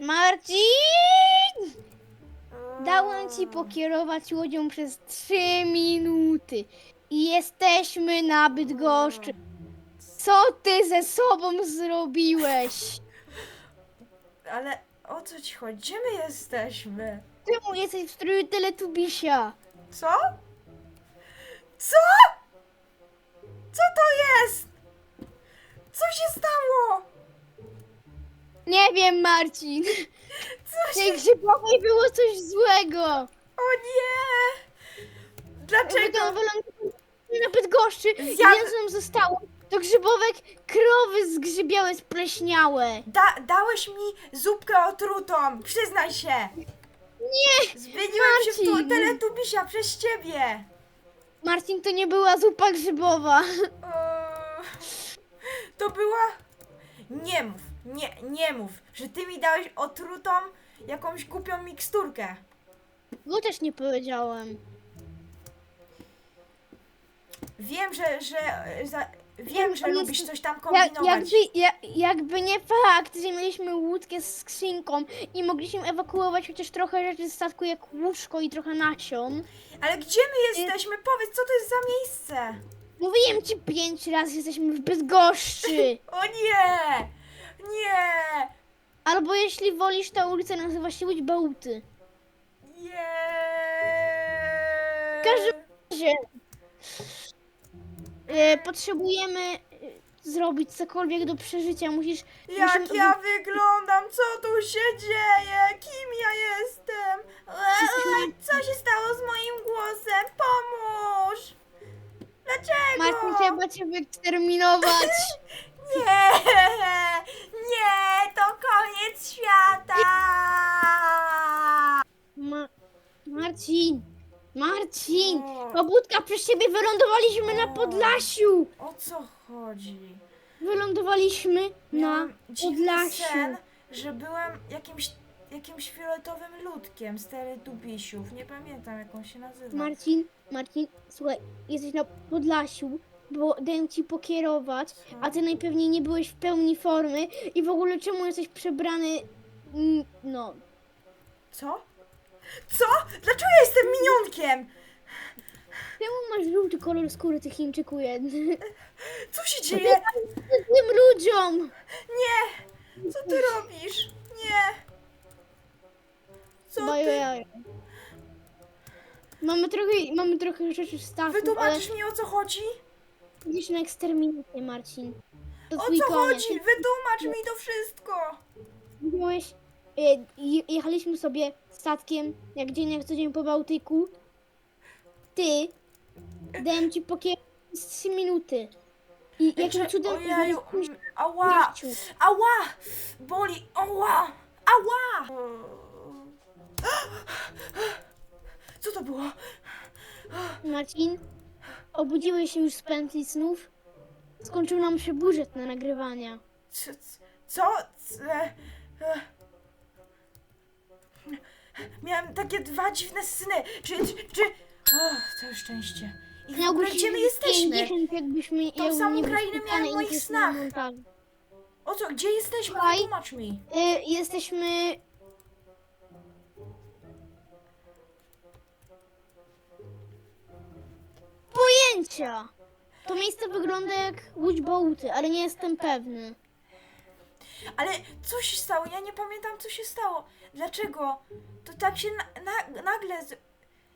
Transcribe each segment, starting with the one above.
Marcin! Dałem ci pokierować łodzią przez 3 minuty i jesteśmy na Bydgoszczy. Co ty ze sobą zrobiłeś? Ale o co ci chodzi? Gdzie my jesteśmy? Czemu jesteś w stroju Teletubisia? Co? Co? Co to jest? Co się stało? Nie wiem, Marcin. Co W się... tej grzybowej było coś złego. O nie! Dlaczego? to wylądowało na Bydgoszczy Ja- ja... nam zostało, to grzybowek krowy zgrzybiałe, spleśniałe. Da, dałeś mi zupkę otrutą, przyznaj się! Nie! Zmieniłem się w tu Marcin! teletubisia przez ciebie! Marcin, to nie była zupa grzybowa. Eee, To była... Nie mów, nie, nie mów, że ty mi dałeś otrutą jakąś głupią miksturkę. Bo też nie powiedziałem. Wiem, że, że, za, wiem, że jest- lubisz coś tam Jak, kombinować. jakby, ja, jakby nie fakt, że mieliśmy łódkę z skrzynką i mogliśmy ewakuować chociaż trochę rzeczy z statku, jak łóżko i trochę nasion. Ale gdzie my jesteśmy? Powiedz, co to jest za miejsce? Mówiłem ci pięć razy, że jesteśmy w Bydgoszczy. O nie! Nie! Albo jeśli wolisz, ta ulica nazywa się Łódź Bałty. Nie! W każdym razie e, potrzebujemy e, zrobić cokolwiek do przeżycia. Musisz. Jak musimy- ja wyglądam? Co tu się dzieje? Kim ja jestem? Eee, Co się stało z moim głosem? Pomóż! Dlaczego? Martin, trzeba cię wyeksterminować. Nie! Nie! To koniec świata! Ma- Marcin! Marcin! O. Pobudka przez ciebie wylądowaliśmy na. Podlasiu! O co chodzi? Wylądowaliśmy na Miałam dziwny Podlasiu. sen, że byłem jakimś, jakimś fioletowym ludkiem z teletubisiów. Nie pamiętam, jak on się nazywa. Marcin, Marcin, słuchaj, jesteś na Podlasiu, bo dałem ci pokierować, a ty najpewniej nie byłeś w pełni formy i w ogóle czemu jesteś przebrany, mm, no, Co? Co? Dlaczego ja jestem minionkiem? czemu masz żółty kolor skóry tych Chińczyków jeden? Co się dzieje? Tym ludziom! Nie! Co ty robisz? Nie! Co ty? Bajaj. Mamy trochę, mamy trochę rzeczy w stawku, ale Wytłumaczysz mi o co chodzi? Idziesz na eksterminację, Marcin. To O twój co koniec. chodzi? Wytłumacz mi to wszystko! Widziałeś, e, je- jechaliśmy sobie statkiem, jak dzień jak co dzień po Bałtyku. Ty, dałem ci pokier z 3 minuty. I jakim Czy- cudem Ojeju, mm, ała! Ała! Boli! Ała! Ała! Co to było? Marcin, obudziłeś się już z pętli snów? Skończył nam się budżet na nagrywania. Co? Co? E, e. Miałem takie dwa dziwne sny. Czy, czy... O, całe szczęście. I w ogóle gdzie my jesteśmy? 50, jakbyśmy Tą samą krainę miałem w moich snach. O co? Gdzie jesteśmy? Słuchaj. Wytłumacz mi. Y, jesteśmy. To miejsce wygląda jak łódź Bałty, ale nie jestem pewny. Ale co się stało? Ja nie pamiętam, co się stało. Dlaczego? To tak się na, na, nagle... Z...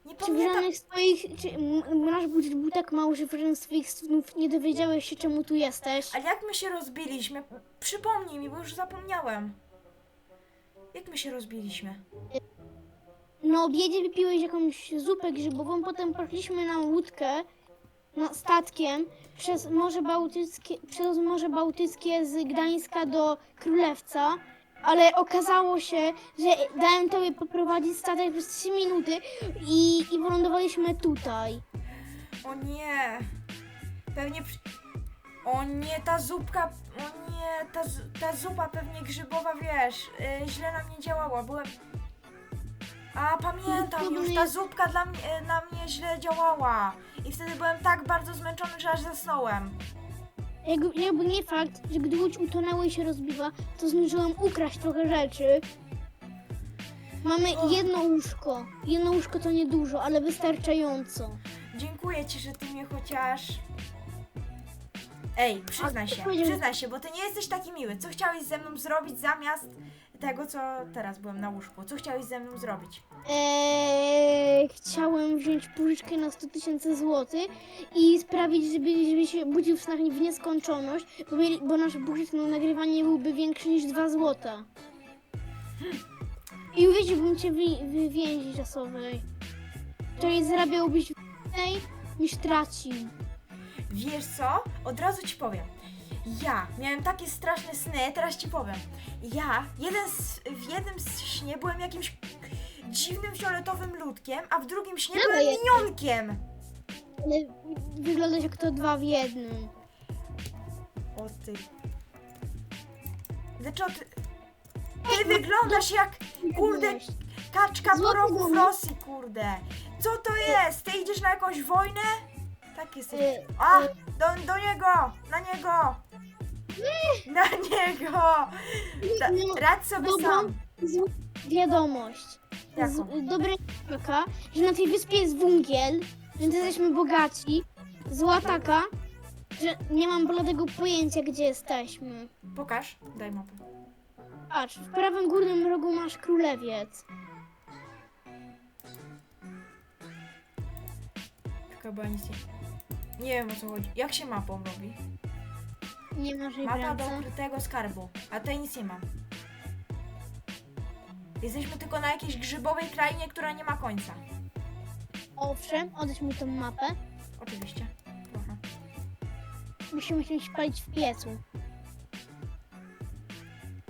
Nie Czy w pamiętam... żadnych swoich. Czy m- nasz budżet był tak mały, że w żadnych swoich snów nie dowiedziałeś się, czemu tu jesteś? Ale jak my się rozbiliśmy? Przypomnij mi, bo już zapomniałem. Jak my się rozbiliśmy? Na obiedzie wypiłeś jakąś zupę grzybową, potem poszliśmy na łódkę na statkiem przez Morze Bałtyckie, przez Morze Bałtyckie z Gdańska do Królewca, ale okazało się, że dałem tobie poprowadzić statek przez 3 minuty i, i wylądowaliśmy tutaj. O nie. Pewnie... Przy... O nie, ta zupka... O nie, ta, ta zupa pewnie grzybowa, wiesz, yy, źle na mnie działała. Byłem... A, pamiętam już, ta zupka dla mnie, na mnie źle działała. I wtedy byłem tak bardzo zmęczony, że aż zasnąłem. jakby, jakby nie fakt, że gdy łódź utonęła i się rozbiła, to zdążyłam ukraść trochę rzeczy. Mamy jedno łóżko. Jedno łóżko to niedużo, ale wystarczająco. Dziękuję ci, że ty mnie chociaż... Ej, przyznaj się, przyznaj się, bo ty nie jesteś taki miły. Co chciałeś ze mną zrobić zamiast tego, co teraz byłem na łóżku? Co chciałeś ze mną zrobić? Eee, chciałem wziąć pożyczkę na 100 tysięcy złotych i sprawić, żeby, żeby się budził w snach w nieskończoność, bo, mieli, bo nasz budżet na nagrywanie byłby większy niż 2 złota. I uwiedziłbym cię w, w więzi czasowej, której zarabiałbyś więcej niż tracił. Wiesz co? Od razu ci powiem. Ja miałem takie straszne sny, teraz ci powiem. Ja jeden z, w jednym z śnie byłem jakimś dziwnym fioletowym ludkiem, a w drugim śnie Dawaj, byłem minionkiem. Ale wyglądasz jak to dwa w jednym. O ty. Dlaczego ty... Ty wyglądasz jak, kurde, kaczka po Złoty roku w. Rosji, kurde. Co to jest? Ty idziesz na jakąś wojnę? Tak jesteś. A, do, do niego, na niego. Na niego. Da, radź sobie dobrą sam. złą wiadomość. Jaką? Z, dobra taka, że na tej wyspie jest węgiel, więc jesteśmy bogaci. Zła taka, że nie mam bladego pojęcia, gdzie jesteśmy. Pokaż, daj mapę. Patrz, w prawym górnym rogu masz królewiec. Ja nic nie... Nie wiem o co chodzi. Jak się mapą robi? Nie masz jej w Mapa do ręce. ukrytego skarbu. A tutaj nic nie mam. Jesteśmy tylko na jakiejś grzybowej krainie, która nie ma końca. Owszem, odeś mi tą mapę. Oczywiście. Proszę. Musimy się spalić w piecu.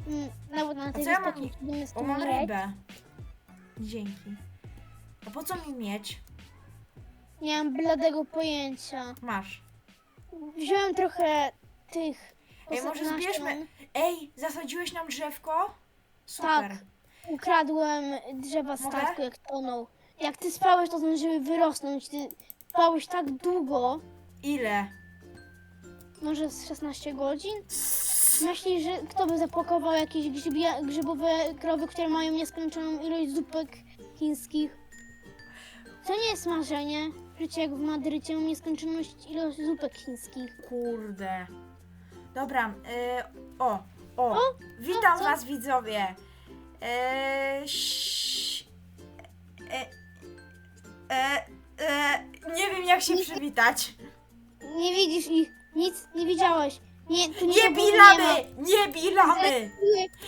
Mm, Nawet na tej co ja wyspie mam- jest O, mam rybę. Dzięki. A po co mi mieć? Nie mam bladego pojęcia. Masz. Wziąłem trochę tych. Ej, może zbierzmy- Ej, zasadziłeś nam drzewko? Super. Tak. Ukradłem drzewa statku, jak tonął. Jak ty spałeś, to zdążyły wyrosnąć. Ty spałeś tak długo, Ile? może z 16 godzin? Myślisz, że kto by zapakował jakieś grzybia, grzybowe krowy, które mają nieskończoną ilość zupek chińskich? To nie jest marzenie. Życie jak w Madrycie mam nieskończoność ilość zupek chińskich. Kurde. Dobra, y, o, o, O, witam co? was widzowie. E, ś- e, e, e, nie wiem jak się przywitać. Nie widzisz ich, nic nie widziałeś. Nie, tu Nie nikogo Nie, ma. bilamy, nie bilamy,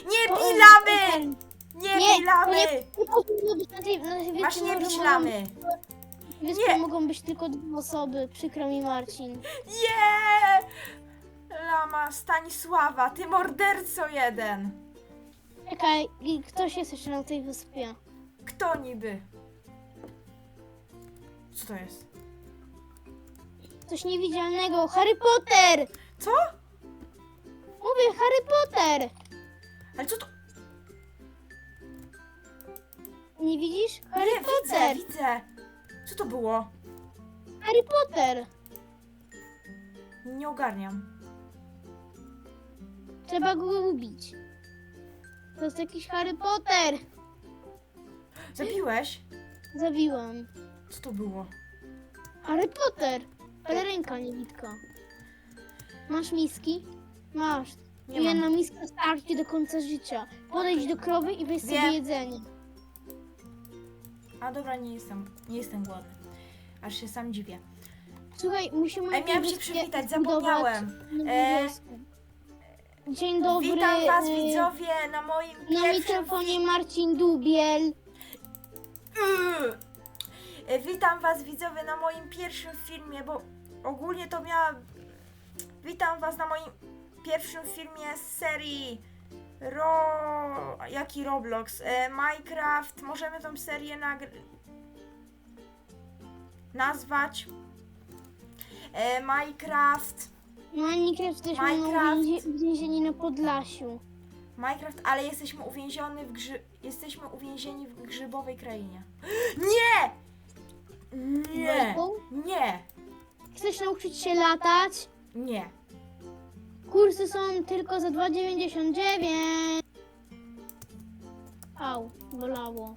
Nie, bilamy, ten- nie Nie, bilamy. nie, nie powinno być na tej, na tej Masz nie może bić mogą- lamy. Wyspie Nie. mogą być tylko dwie osoby, przykro mi Marcin. Nie! Lama Stanisława, ty morderco jeden. Czekaj, i ktoś jest jeszcze na tej wyspie. Kto niby? Co to jest? Coś niewidzialnego, Harry Potter! Co? Mówię, Harry Potter! Ale co to? Nie widzisz? Harry Nie, widzę, Potter! widzę. Co to było? Harry Potter! Nie ogarniam. Trzeba go ubić. To jest jakiś Harry Potter! Zabiłeś? Zabiłam. Co to było? Harry Potter! Pelerynka niewidka. Masz miski? Masz. Nie mam. Jedna miska starczy do końca życia. Podejdź do krowy i weź sobie jedzenie. A dobra, nie jestem, nie jestem głodny. Aż się sam dziwię. Słuchaj, musimy... Ej, miałam się przywitać, zapomniałem. E. Dzień dobry. Witam was y, widzowie na moim Na pierwszym... mikrofonie Marcin Dubiel. Yy. E, Witam was widzowie na moim pierwszym filmie, bo ogólnie to miała... Witam was na moim pierwszym filmie z serii Ro... Jaki Roblox? E, Minecraft. Możemy tą serię nagr... nazwać. E, Minecraft. Minecraft też Minecraft. więzie- więzienie na Podlasiu. Minecraft, ale jesteśmy uwięzieni w grzy... jesteśmy uwięzieni w grzybowej krainie. Nie! Nie! Nie! Chcesz nauczyć się latać? Nie. Kursy są tylko za 2,99. Au, bolało.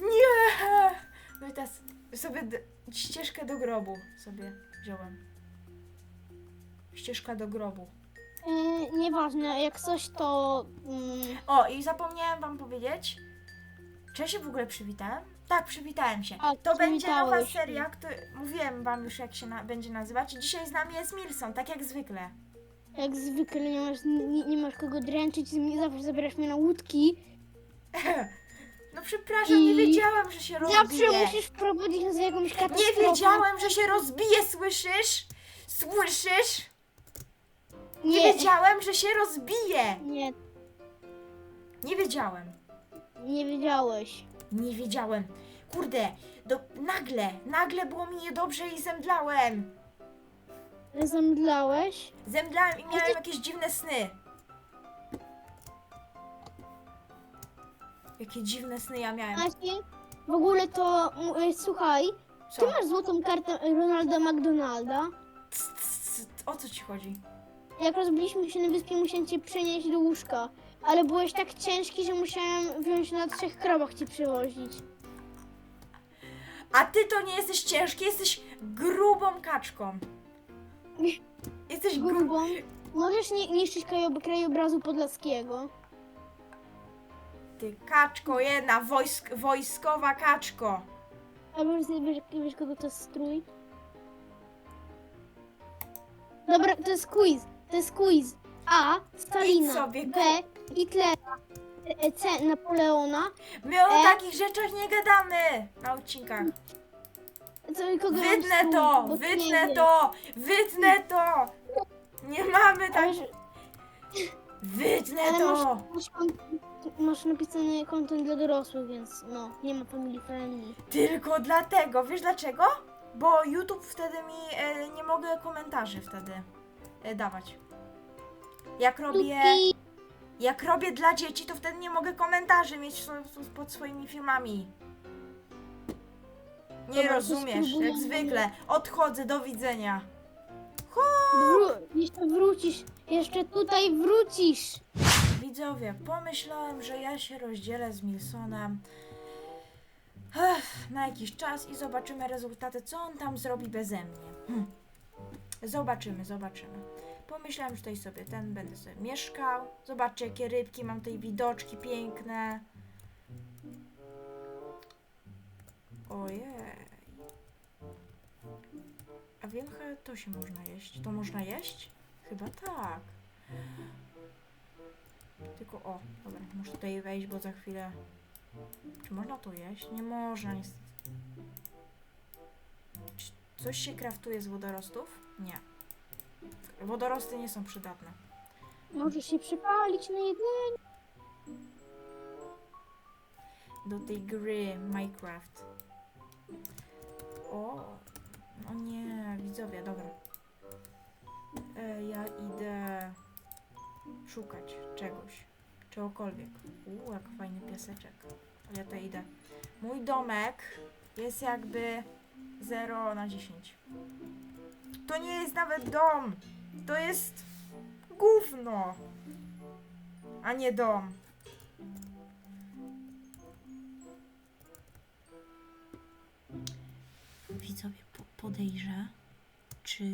Nie! No i teraz sobie d- ścieżkę do grobu sobie wziąłem. Ścieżka do grobu. Yy, nieważne, jak coś to... Mm, O, i zapomniałem wam powiedzieć. Czy ja się w ogóle przywitałem? Tak, przywitałem się. A, to będzie nowa przywitałeś seria, się. który mówiłem wam już jak się na, będzie nazywać. Dzisiaj z nami jest Milson, tak jak zwykle. jak zwykle nie masz, nie, nie masz kogo dręczyć, zawsze zabierasz mnie na łódki. No przepraszam, nie I wiedziałem, że się rozbije. Zawsze musisz wprowadzić nas w jakąś katastrofę. Nie wiedziałem, że się rozbije, słyszysz? Słyszysz? Nie, Nie, wiedziałem, że się rozbije. nie, Nie wiedziałem. nie wiedziałeś. Nie wiedziałem. Kurde, do, nagle, nagle było mi niedobrze i zemdlałem. Zemdlałeś? Zemdlałem i miałem jakieś dziwne sny. Jakie dziwne sny ja miałem. Maciej, w ogóle to, mm, słuchaj, ty Co? masz złotą kartę Ronalda McDonalda. C, c, c, o co ci chodzi? Jak rozbiliśmy się na wyspie, musiałem cię przenieść do łóżka. Ale byłeś tak ciężki, że musiałem wziąć na trzech krowach ci przywozić. A ty to nie jesteś ciężki, jesteś grubą kaczką. Jesteś grubą. Grubą. Możesz nie niszczyć krajob krajobrazu podlaskiego. Ty kaczko jedna, wojsk, wojskowa kaczko. A wiesz, wiesz, wiesz kogo to jest strój? Dobra, to jest quiz. To jest quiz. A. Stalina. Sobie, B. Hitlera. e, C. Napoleona. My o E? takich rzeczach nie gadamy na odcinkach. Co, kogo mam Wytnę strój? to, Bo ty nie wytnę wiesz. to, wytnę to. Nie mamy A tak. wiesz, Wytnę Ale to. masz, masz, masz napisany kontent dla dorosłych, więc no, nie ma family friendly. Tylko dlatego. Wiesz dlaczego? Bo YouTube wtedy mi e, nie mogę komentarzy wtedy e, dawać. Jak robię, jak robię dla dzieci, to wtedy nie mogę komentarzy mieć so- so- pod swoimi filmami. Nie Dobra, to rozumiesz, jak spróbujemy. zwykle. Odchodzę, do widzenia. Wró- jeszcze wrócisz, jeszcze tutaj wrócisz. Widzowie, pomyślałem, że ja się rozdzielę z Milsonem ech, na jakiś czas i zobaczymy rezultaty, co on tam zrobi beze mnie. Hm. Zobaczymy, zobaczymy. Pomyślałem, że tutaj sobie ten będę sobie mieszkał. Zobaczcie, jakie rybki, mam tutaj widoczki piękne. Ojej. Chyba to się można jeść. To można jeść? Chyba tak. Tylko o, dobra, muszę tutaj wejść, bo za chwilę. Czy można to jeść? Nie można niestety. Czy coś się kraftuje z wodorostów? Nie. Wodorosty nie są przydatne. Możesz się przypalić na jedzenie. Do tej gry Minecraft. O, o nie, widzowie, dobra. E, ja idę szukać czegoś, czegokolwiek. Uuu, jak fajny piaseczek. Ja to idę. Mój domek jest jakby 0 na 10. To nie jest nawet dom. To jest gówno. A nie dom. Widzowie podejrzę, czy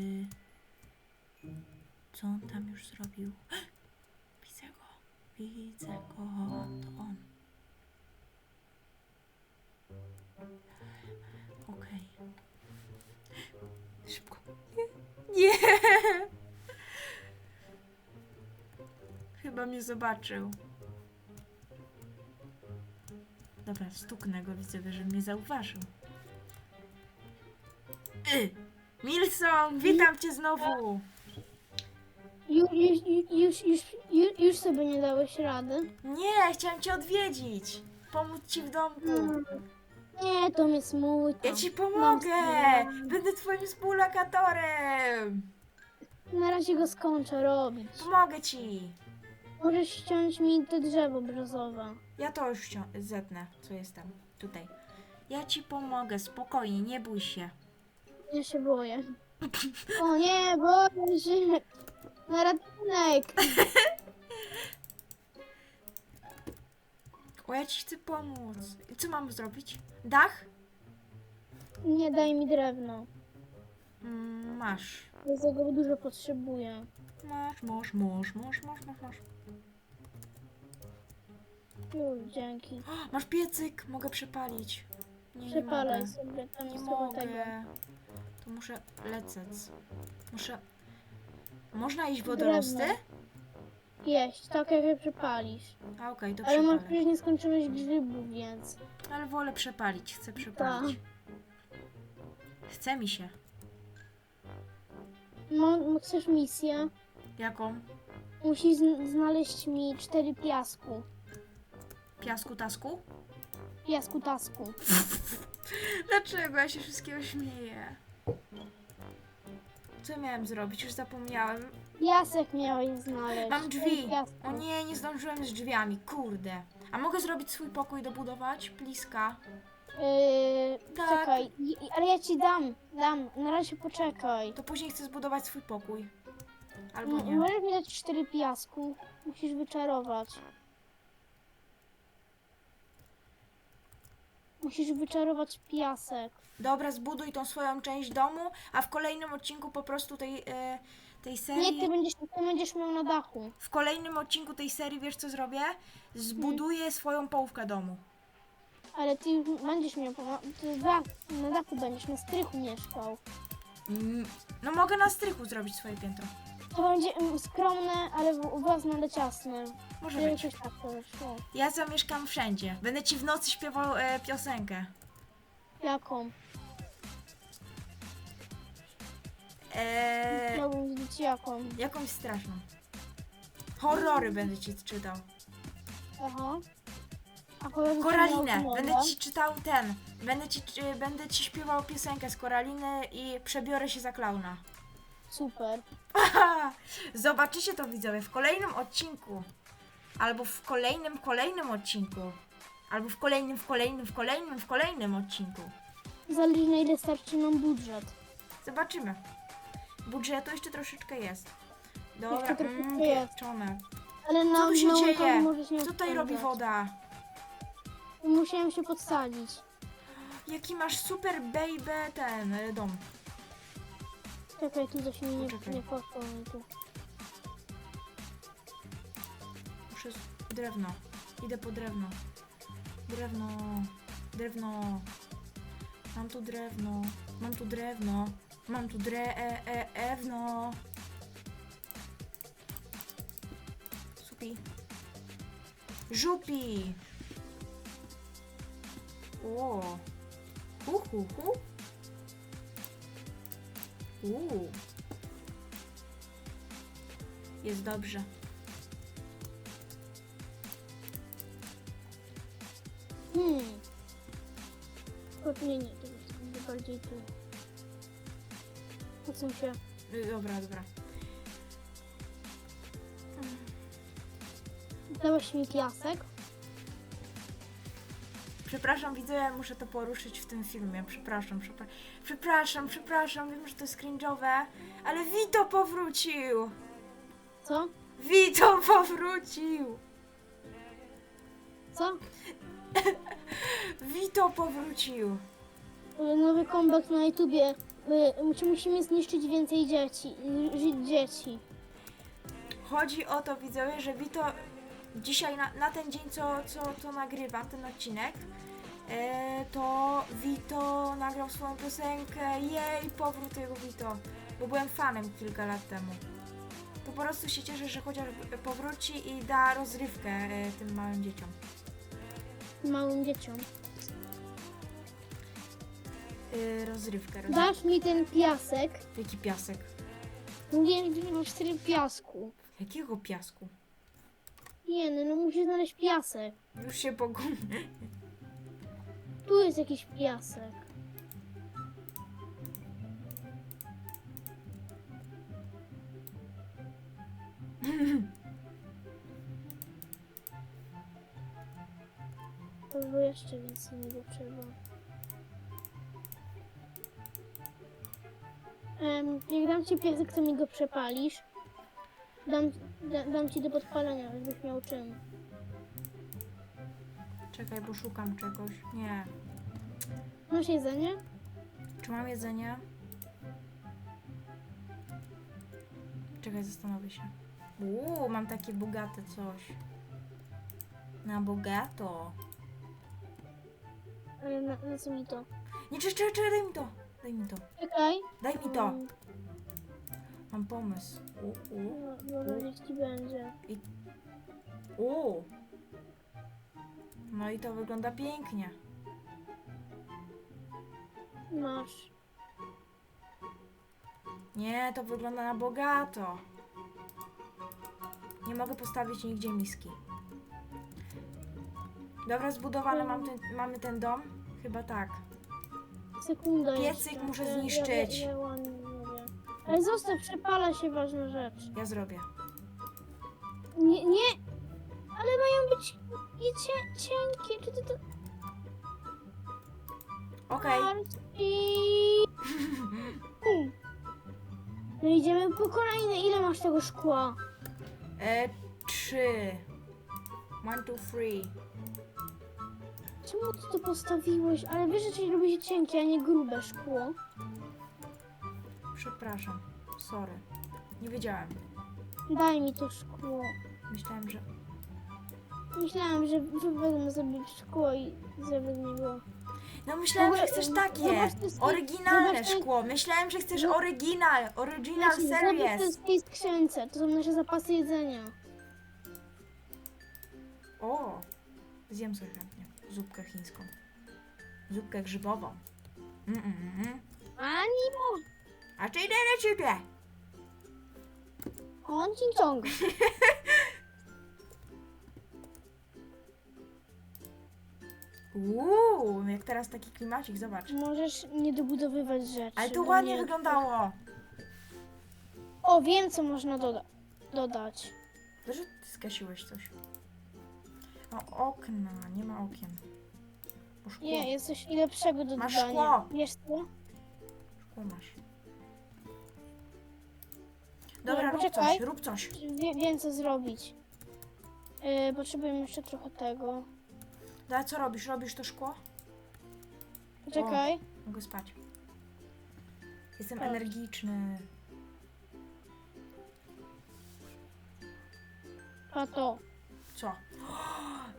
co on tam już zrobił. Widzę go, widzę go, to on. Okej. Szybko. Nie. Nie. Chyba mnie zobaczył. Dobra, stuknę go, widzowie, że mnie zauważył. Y! Milson, witam cię znowu! Już, już, już, już, już, już sobie nie dałeś rady. Nie, chciałem cię odwiedzić. Pomóc ci w domku. Mm. Nie, to mnie smutno. Ja ci pomogę! Będę twoim współlokatorem! Na razie go skończę robić. Pomogę ci! Możesz ściąć mi te drzewo brzozowe. Ja to już ścią- zetnę, co jestem. Tutaj. Ja ci pomogę, spokojnie, nie bój się. Ja się boję. O nie, boję się. Na ratunek. O, ja ci chcę pomóc. Co mam zrobić? Dach? Nie daj mi drewno. Mm, masz. Ja tego dużo potrzebuję. Masz, masz, masz, masz, masz, masz, masz. Już, dzięki. O, masz piecyk, mogę przepalić. Nie, nie Przepalaj mogę. sobie, tam Nie jest tylko tego. To muszę lecec. Muszę... Można iść wodorosty? Drewno. Jeść, tak jak je przepalisz. A okej, to Ale masz przepalę. przecież nie skończyłeś grzybów, więc... Ale wolę przepalić, chcę przepalić. Chce mi się. Mo- chcesz misję? Jaką? Musisz zn- znaleźć mi cztery piasku. Piasku tasku? Piasku tasku. Dlaczego ja się wszystkiego śmieję? Co ja miałem zrobić? Już zapomniałem. Piasek miałeś znaleźć. Mam drzwi. O nie, nie zdążyłem z drzwiami, kurde. A mogę zrobić swój pokój dobudować? Pliska. Yy, Tak. Czekaj, i- i- ale ja ci dam, dam. Na razie poczekaj. To później chcę zbudować swój pokój. Albo M- nie. możesz mi dać cztery piasku. Musisz wyczarować. Musisz wyczarować piasek. Dobra, zbuduj tą swoją część domu, a w kolejnym odcinku po prostu tej, e, tej serii... Nie, ty będziesz, ty będziesz miał na dachu. W kolejnym odcinku tej serii wiesz co zrobię? Zbuduję swoją połówkę domu. Ale ty już będziesz miał, na- ty na dachu będziesz, na strychu mieszkał. Mm, No mogę na strychu zrobić swoje piętro. To będzie mm, skromne, ale w- własne, ale ciasne. Może Że być. jakoś tak to wyszło. Ja zamieszkam wszędzie. Będę ci w nocy śpiewał e, piosenkę. Jaką? E, Chciałbym wiedzieć jaką. jakąś straszną. Horrory będę ci czytał. Aha. A Koralinę. Będę ci czytał ten. Będę ci, będę ci śpiewał piosenkę z Koraliny i przebiorę się za klauna. Super. Zobaczycie to widzowie w kolejnym odcinku. Albo w kolejnym, kolejnym odcinku. Albo w kolejnym, w kolejnym, w kolejnym, w kolejnym odcinku. Zależy na ile starczy nam budżet. Zobaczymy. Budżetu jeszcze troszeczkę jest. Dobra, Jeszcze troszeczkę mm, jest. pieczone. Ale na Co tu się na dzieje? łąkach możesz nie Co tutaj robi woda? Musiałem się podsadzić. Jaki masz super baby ten y, dom. Czekaj, tu coś mi nie, Poczekaj. nie poszło mi tu. Muszę z... drewno. Idę po drewno. Drewno. Drewno. Mam tu drewno. Mam tu drewno. Mam tu dre... E, e, ewno. Supi. Żupi. O. Hu, hu, hu. Uuu. Jest dobrze. Hmm. O, nie, nie, to jest będzie bardziej tu. Odsuń się. Y, Dobra, dobra. Dałeś mi piasek? Przepraszam, widzę, ja muszę to poruszyć w tym filmie. Przepraszam, przepra przepraszam, przepraszam, wiem, że to jest cringe'owe, ale Vito powrócił! Co? Vito powrócił! Co? Vito powrócił! Nowy comeback na YouTubie. Y, czy Musimy zniszczyć więcej dzieci. Żyć dzieci. Chodzi o to, widzowie, że Vito dzisiaj, na, na ten dzień, co, co, co nagrywam, ten odcinek, e, to Vito nagrał swoją piosenkę. Jej, powrót jego Vito. Bo byłem fanem kilka lat temu. To po prostu się cieszę, że chociaż powróci i da rozrywkę e, tym małym dzieciom. Małym dzieciom. E, rozrywkę, rozrywkę. Dasz mi ten piasek. Jaki piasek? Mówiłem, że masz cztery piasku. Jakiego piasku? Nie, no, no musi znaleźć piasek. Już się pogubię. Tu jest jakiś piasek. To jeszcze więcej niego trzeba. Um, jak dam ci piasek, to mi go przepalisz. Dam, da, dam ci do podpalenia, żebyś miał czym. Czekaj, bo szukam czegoś. Nie. Masz jedzenie? Czy mam jedzenie? Czekaj, zastanowię się. Uuu, mam takie bogate coś. Na bogato. Ale na, na co mi to? Nie, czekaj, czekaj, daj mi to. Daj mi to. Czekaj. Daj mi to. Mm, Mam pomysł. U, u, ci będzie. u. No i to wygląda pięknie. Masz. Nie, to wygląda na bogato. Nie mogę postawić nigdzie miski. Dobra, zbudowane mam ten, mamy ten dom? Chyba tak. Sekunda Piecyk jeszcze. muszę Ja- ja- zniszczyć. Ja. Ale zostaw, przepala się ważna rzecz. Ja zrobię. Nie, nie! Ale mają być nie cie, cienkie. Czy ty to... Okej. I... Hmm. No idziemy po kolejne. Ile masz tego szkła? E, trzy. One, two, three. Czemu ty to postawiłeś? Ale wiesz, że ci robi się cienkie, a nie grube szkło. Przepraszam. Sorry. Nie wiedziałem. Daj mi to szkło. Myślałem, że... Myślałam, że wezmę sobie szkło i zrobię z niego. No myślałem, że Zobacz- chcesz takie. zobacz te ski- Oryginalne zobacz te- szkło. Myślałem, że chcesz Zo- oryginal. Original Zobacz, co series. jest w tej skrzynce. To są nasze zapasy jedzenia. O! Zjem sobie chętnie. Zupkę chińską. Zupkę grzybową. Mm, mm, mm. Animo! A czy idę do ciebie? On ci ciąga. Uuu, jak teraz taki klimacik, zobacz. Możesz nie dobudowywać rzeczy. Ale to bo ładnie nie- wyglądało. O, wiem co można doda dodać. Że ty skasiłeś coś. O, okna, nie ma okien. Bo szkło, Nie, jest coś lepszego do Masz dodania. szkło. Wiesz co? szkło masz. Dobra, rób poczekaj. coś, rób coś. Wie, wiem co zrobić. Yy, potrzebujemy jeszcze trochę tego. Dobra, co robisz? Robisz to szkło? Poczekaj. Mogę spać. Jestem energiczny. A to. Co?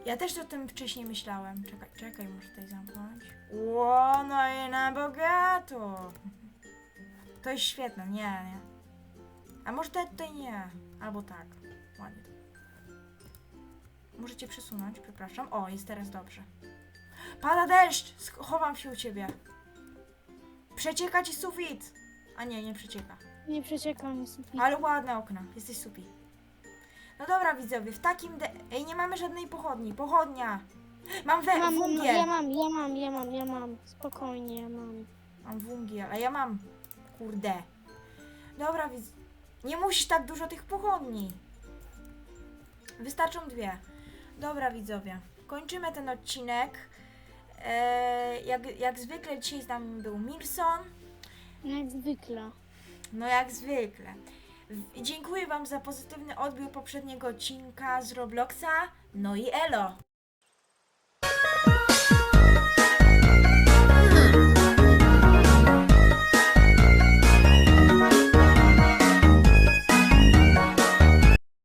Ja też o tym wcześniej myślałem. Czekaj, czekaj, muszę tutaj zamknąć. Ło, no i na bogato. To jest świetne, nie, nie. A może tutaj, tutaj nie. Albo tak. Ładnie. Możecie przesunąć, przepraszam. O, jest teraz dobrze. Pada deszcz! Chowam się u ciebie. Przecieka ci sufit! A nie, nie przecieka. Nie przecieka mi sufit. Ale ładne okna, jesteś supi. No dobra widzowie, w takim de... Ej, nie mamy żadnej pochodni. Pochodnia! Mam we, Mam, no, wungiel! ja mam, ja mam, ja mam, ja mam. Spokojnie, ja mam. Mam wungiel, a ja mam... Kurde. Dobra widz... Nie musisz tak dużo tych pochodni. Wystarczą dwie. Dobra widzowie, kończymy ten odcinek. Eee, jak, jak zwykle dzisiaj z nami był Milson. No Jak zwykle. No jak zwykle. W- Dziękuję Wam za pozytywny odbiór poprzedniego odcinka z Robloxa. No i elo!